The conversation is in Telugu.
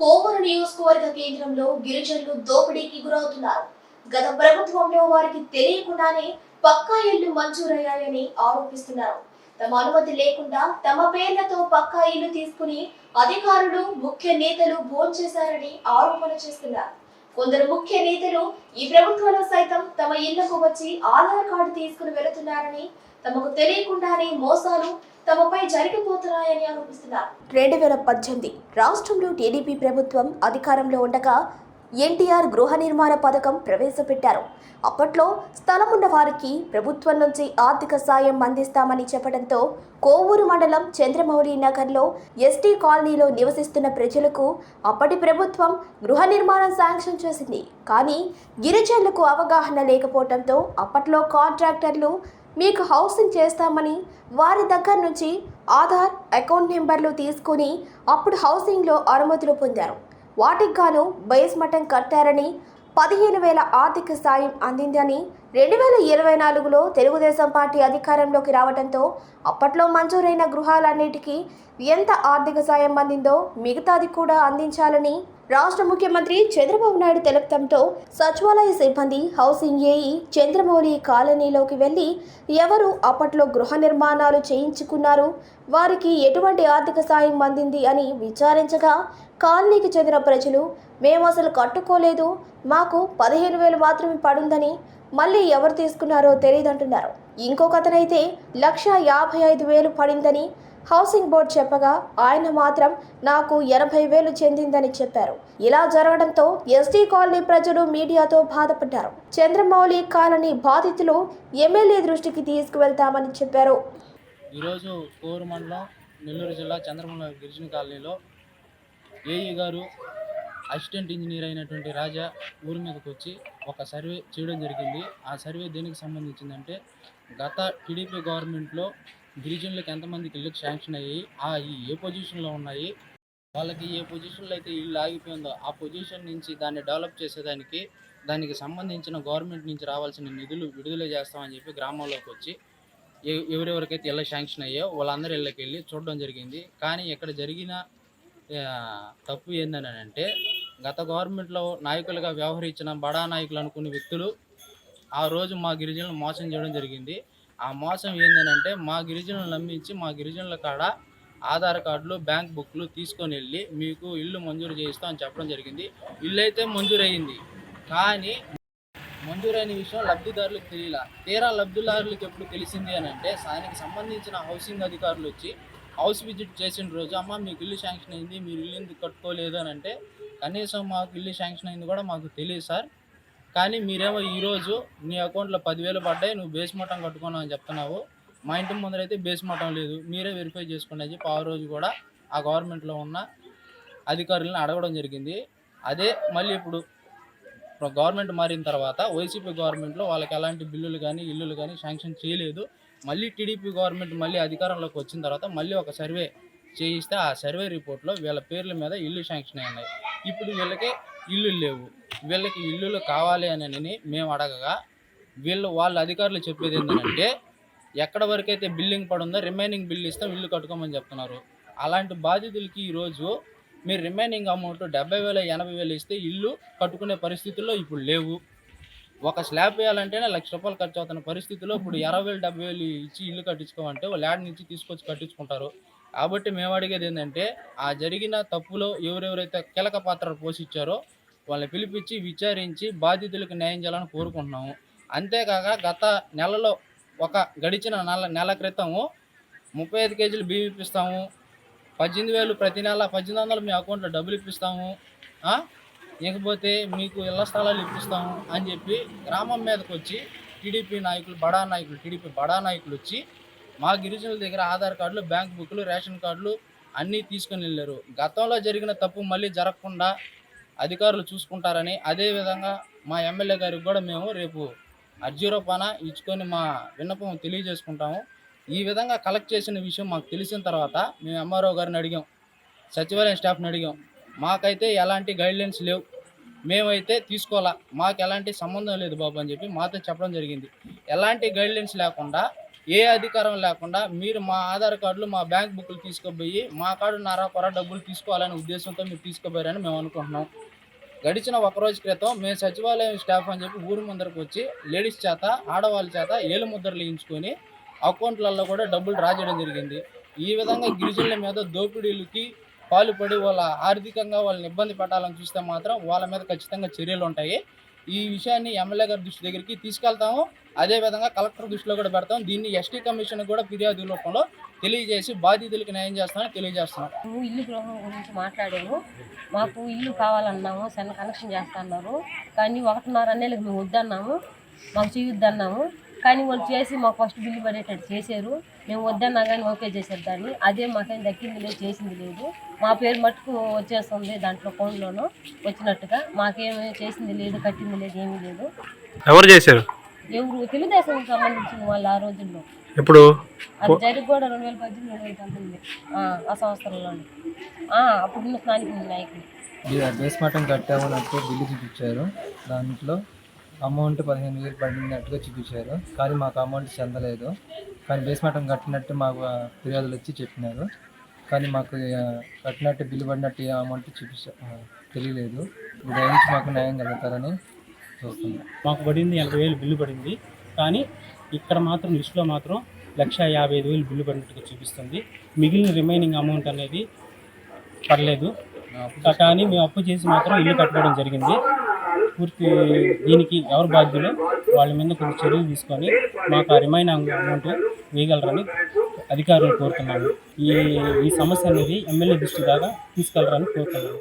కోవూరు నియోజకవర్గ కేంద్రంలో గిరిజనులు దోపిడీకి గురవుతున్నారు. గత ప్రభుత్వంలో వారికి తెలియకుండానే పక్కా ఇళ్ళు మంజూరయ్యాయని ఆరోపిస్తున్నారు. తమ అనుమతి లేకుండా తమ పేర్లతో పక్కా ఇల్లు తీసుకుని అధికారులు ముఖ్య నేతలు భోంచేశారని ఆరోపణ చేస్తున్నారు. కొందరు ముఖ్య నేతలు ఈ ప్రభుత్వంలో సైతం తమ ఇళ్ళకు వచ్చి ఆధార్ కార్డు తీసుకుని వెళుతున్నారని తమకు తెలియకుండానే మోసాలు తమపై జరిగిపోతున్నాయని ఆరోపిస్తున్నారు. రెండు వేల పద్దెనిమిది రాష్ట్రంలో టీడీపీ ప్రభుత్వం అధికారంలో ఉండగా ఎన్టీఆర్ గృహ నిర్మాణ పథకం ప్రవేశపెట్టారు. అప్పట్లో స్థలం ఉన్న వారికి ప్రభుత్వం నుంచి ఆర్థిక సాయం అందిస్తామని చెప్పడంతో కోవూరు మండలం చంద్రమౌళి నగర్లో ఎస్టీ కాలనీలో నివసిస్తున్న ప్రజలకు అప్పటి ప్రభుత్వం గృహ నిర్మాణం శాంక్షన్ చేసింది. కానీ గిరిజనులకు అవగాహన లేకపోవడంతో అప్పట్లో కాంట్రాక్టర్లు మీకు హౌసింగ్ చేస్తామని వారి దగ్గర నుంచి ఆధార్ అకౌంట్ నెంబర్లు తీసుకుని అప్పుడు హౌసింగ్లో అనుమతులు పొందారు. వాటికి గాను బేస్ మటం కట్టారని పదిహేను వేల ఆర్థిక సాయం అందిందని రెండు వేల ఇరవై నాలుగులో తెలుగుదేశం పార్టీ అధికారంలోకి రావడంతో అప్పట్లో మంజూరైన గృహాలన్నిటికీ ఎంత ఆర్థిక సాయం అందిందో మిగతాది కూడా అందించాలని రాష్ట్ర ముఖ్యమంత్రి చంద్రబాబు నాయుడు తెలపడంతో సచివాలయ సిబ్బంది హౌసింగ్ ఏఈ చంద్రమౌళి కాలనీలోకి వెళ్ళి ఎవరు అప్పట్లో గృహ నిర్మాణాలు చేయించుకున్నారు వారికి ఎటువంటి ఆర్థిక సాయం అందింది అని విచారించగా కాలనీకి చెందిన ప్రజలు మేము అసలు కట్టుకోలేదు మాకు పదిహేను వేలు మాత్రమే పడుందని మళ్ళీ ఎవరు తీసుకున్నారో తెలియదంటున్నారు ఇంకొక అతనైతే లక్ష యాభై ఐదు వేలు పడిందని హౌసింగ్ బోర్డు చెప్పగా ఆయన మాత్రం నాకు ఎనభై వేలు చెందిందని చెప్పారు. ఇలా జరగడంతో ఎస్టీ కాలనీ ప్రజలు మీడియాతో బాధపడ్డారు. చంద్రమౌళి కాలనీ బాధితులు ఎమ్మెల్యే దృష్టికి తీసుకువెళ్తామని చెప్పారు. ఈరోజు కోరు మండలం నెల్లూరు జిల్లా చంద్రమౌళి గిరిజన కాలనీలో ఏఈ గారు అసిస్టెంట్ ఇంజనీర్ అయినటువంటి రాజా ఊరి మీదకి వచ్చి ఒక సర్వే చేయడం జరిగింది. ఆ సర్వే దేనికి సంబంధించిందంటే గత టీడీపీ గవర్నమెంట్లో గిరిజనులకు ఎంతమందికి ఇళ్ళకి శాంక్షన్ అయ్యాయి ఆ ఈ ఏ పొజిషన్లో ఉన్నాయి వాళ్ళకి ఏ పొజిషన్లో అయితే ఇల్లు ఆగిపోయిందో ఆ పొజిషన్ నుంచి దాన్ని డెవలప్ చేసేదానికి దానికి సంబంధించిన గవర్నమెంట్ నుంచి రావాల్సిన నిధులు విడుదల చేస్తామని చెప్పి గ్రామంలోకి వచ్చి ఎవరెవరికైతే ఇళ్ళ శాంక్షన్ అయ్యో వాళ్ళందరి ఇళ్ళకి వెళ్ళి చూడడం జరిగింది. కానీ ఇక్కడ జరిగిన తప్పు ఏందని అంటే గత గవర్నమెంట్లో నాయకులుగా వ్యవహరించిన బడా నాయకులు అనుకునే వ్యక్తులు ఆ రోజు మా గిరిజనులు మోసం చేయడం జరిగింది. ఆ మోసం ఏంటంటే మా గిరిజనులు నమ్మించి మా గిరిజనుల కాడ ఆధార్ కార్డులు బ్యాంక్ బుక్లు తీసుకొని వెళ్ళి మీకు ఇల్లు మంజూరు చేయిస్తాం అని చెప్పడం జరిగింది. ఇల్లు అయితే మంజూరు కానీ మంజూరైన విషయం లబ్ధిదారులకు తెలియలా? తీరా లబ్ధిదారులకు ఎప్పుడు తెలిసింది అని అంటే దానికి సంబంధించిన హౌసింగ్ అధికారులు వచ్చి హౌస్ విజిట్ చేసిన రోజు అమ్మ మీకు ఇల్లు శాంక్షన్ అయింది మీరు ఇల్లు ఎందుకు కట్టుకోలేదు? అని అంటే కనీసం మాకు ఇల్లు శాంక్షన్ అయింది కూడా మాకు తెలియదు సార్. కానీ మీరేమో ఈరోజు నీ అకౌంట్లో పదివేలు పడ్డాయి నువ్వు బేస్ మఠం కట్టుకున్నావు అని చెప్తున్నావు. మా ఇంటి ముందర అయితే బేస్ మఠం లేదు. మీరే వెరిఫై చేసుకోండి అని చెప్పి ఆ రోజు కూడా ఆ గవర్నమెంట్లో ఉన్న అధికారులను అడగడం జరిగింది. అదే మళ్ళీ ఇప్పుడు ఇప్పుడు గవర్నమెంట్ మారిన తర్వాత వైసీపీ గవర్నమెంట్లో వాళ్ళకి ఎలాంటి బిల్లులు కానీ ఇల్లులు కానీ శాంక్షన్ చేయలేదు. మళ్ళీ టీడీపీ గవర్నమెంట్ మళ్ళీ అధికారంలోకి వచ్చిన తర్వాత మళ్ళీ ఒక సర్వే చేయిస్తే ఆ సర్వే రిపోర్ట్లో వీళ్ళ పేర్ల మీద ఇల్లు శాంక్షన్ అయి ఉన్నాయి ఇప్పుడు వీళ్ళకి ఇల్లు లేవు. వీళ్ళకి ఇల్లులు కావాలి అని మేము అడగగా వీళ్ళు వాళ్ళ అధికారులు చెప్పేది ఏంటంటే ఎక్కడ వరకైతే బిల్డింగ్ బిల్లింగ్ పడుందో రిమైనింగ్ బిల్ ఇస్తాం ఇల్లు కట్టుకోమని చెప్తున్నారు. అలాంటి బాధితులకి ఈరోజు మీరు రిమైనింగ్ అమౌంట్ డెబ్బై వేల ఎనభై వేలు ఇస్తే ఇల్లు కట్టుకునే పరిస్థితుల్లో ఇప్పుడు లేవు. ఒక స్లాబ్ వేయాలంటేనే లక్ష రూపాయలు ఖర్చు అవుతున్న పరిస్థితిలో ఇప్పుడు ఇరవై వేలు డెబ్బై వేలు ఇచ్చి ఇల్లు కట్టించుకోమంటే వాళ్ళు యాడ్ నుంచి తీసుకొచ్చి కట్టించుకుంటారు. కాబట్టి మేము అడిగేది ఏంటంటే ఆ జరిగిన తప్పులో ఎవరెవరైతే కీలక పాత్ర పోషించారో వాళ్ళని పిలిపించి విచారించి బాధితులకు న్యాయం చేయాలని కోరుకుంటున్నాము. అంతేకాక గత నెలలో ఒక గడిచిన నెల నెల క్రితము ముప్పై ఐదు కేజీలు బియ్యం ఇప్పిస్తాము. పద్దెనిమిది వేలు ప్రతి నెల పద్దెనిమిది వందలు మీ అకౌంట్లో డబ్బులు ఇప్పిస్తాము. ఇకపోతే మీకు ఇళ్ళ స్థలాలు ఇప్పిస్తాము అని చెప్పి గ్రామం మీదకి వచ్చి టీడీపీ నాయకులు బడా నాయకులు టీడీపీ బడా నాయకులు వచ్చి మా గిరిజనుల దగ్గర ఆధార్ కార్డులు బ్యాంక్ బుక్లు రేషన్ కార్డులు అన్నీ తీసుకొని వెళ్ళారు. గతంలో జరిగిన తప్పు మళ్ళీ జరగకుండా అధికారులు చూసుకుంటారని అదేవిధంగా మా ఎమ్మెల్యే గారికి కూడా మేము రేపు అర్జీ రూపాన ఇచ్చుకొని మా విన్నపం తెలియజేసుకుంటాము. ఈ విధంగా కలెక్ట్ చేసిన విషయం మాకు తెలిసిన తర్వాత మేము ఎంఆర్ఓ గారిని అడిగాం సచివాలయం స్టాఫ్ని అడిగాం. మాకైతే ఎలాంటి గైడ్లైన్స్ లేవు. మేమైతే తీసుకోవాలా మాకు ఎలాంటి సంబంధం లేదు బాబు అని చెప్పి మాతో చెప్పడం జరిగింది. ఎలాంటి గైడ్లైన్స్ లేకుండా ఏ అధికారం లేకుండా మీరు మా ఆధార్ కార్డులు మా బ్యాంక్ బుక్లు తీసుకుపోయి మా కార్డు నారా కొర డబ్బులు తీసుకోవాలనే ఉద్దేశంతో మీరు తీసుకుపోయారని మేము అనుకుంటున్నాం. గడిచిన ఒక రోజు క్రితం మేము సచివాలయం స్టాఫ్ అని చెప్పి ఊరి ముందరకు వచ్చి లేడీస్ చేత ఆడవాళ్ళ చేత ఏలు ముద్రలు వేయించుకొని అకౌంట్లలో కూడా డబ్బులు డ్రా చేయడం జరిగింది. ఈ విధంగా గిరిజనుల మీద దోపిడీలకి పాలుపడి వాళ్ళ ఆర్థికంగా వాళ్ళని ఇబ్బంది పెట్టాలని చూస్తే మాత్రం వాళ్ళ మీద ఖచ్చితంగా చర్యలు ఉంటాయి. ఈ విషయాన్ని ఎమ్మెల్యే గారి దృష్టి దగ్గరికి తీసుకెళ్తాము. అదే విధంగా కలెక్టర్ దృష్టిలో కూడా పెడతాం. దీన్ని ఎస్టీ కమిషన్ కూడా ఫిర్యాదు రూపంలో తెలియజేసి బాధితులకు న్యాయం చేస్తామని తెలియజేస్తున్నాం. మేము ఇల్లు గృహం గురించి మాట్లాడాము మాకు ఇల్లు కావాలన్నాము సన్న కనెక్షన్ చేస్తా అన్నారు కానీ ఒకటిన్నర నెలలకు మేము వద్దన్నాము. మాకు చేయొద్దన్నాము. కానీ వాళ్ళు చేసి మాకు ఫస్ట్ బిల్లు పడేటట్టు చేశారు. మేము వద్దన్నా కానీ ఓకే చేశారు దాన్ని. అదే మాకేం దక్కింది లేదు చేసింది లేదు. మా పేరు మట్టుకు వచ్చేస్తుంది దాంట్లో ఫోన్లోనూ వచ్చినట్టుగా. మాకేమీ చేసింది లేదు కట్టింది లేదు ఏమీ లేదు. ఎవరు చేశారు? ఎవరు తెలుగుదేశం సంబంధించిన వాళ్ళు ఆ రోజుల్లో. ఇప్పుడు అది జరిగి కూడా రెండు వేల పద్దెనిమిది రెండు వేల పంతొమ్మిది. ఆ, సంవత్సరంలో అప్పుడున్న స్థానిక నాయకులు. బేస్మటం కట్టామన్నట్టు బిల్లు చూపించారు. దాంట్లో అమౌంట్ పదిహేను వేలు పడినట్టుగా చూపించారు. కానీ మాకు అమౌంట్ చెందలేదు. కానీ బేస్మటం కట్టినట్టు మాకు ఫిర్యాదులు వచ్చి చెప్పినారు. కానీ మాకు కట్టినట్టు బిల్లు పడినట్టు ఏ అమౌంట్ చూపించ తెలియలేదు. దయించి మాకు న్యాయం జరుగుతారని చూస్తున్నాం. మాకు పడింది ఎనభై వేలు బిల్లు పడింది. కానీ ఇక్కడ మాత్రం లిస్టులో మాత్రం లక్ష యాభై ఐదు వేలు బిల్లు పడినట్టుగా చూపిస్తుంది. మిగిలిన రిమైనింగ్ అమౌంట్ అనేది పడలేదు. కానీ మేము అప్పు చేసి మాత్రం ఇల్లు కట్టుకోవడం జరిగింది. పూర్తి దీనికి ఎవరు బాధ్యులు? వాళ్ళ మీద కొన్ని చర్యలు తీసుకొని మాకు ఆ రిమైన్ అమౌంట్ వేయగలరని అధికారులు కోరుతున్నాము. ఈ ఈ సమస్య అనేది ఎమ్మెల్యే దృష్టి దాకా తీసుకెళ్ళరని కోరుతున్నాము.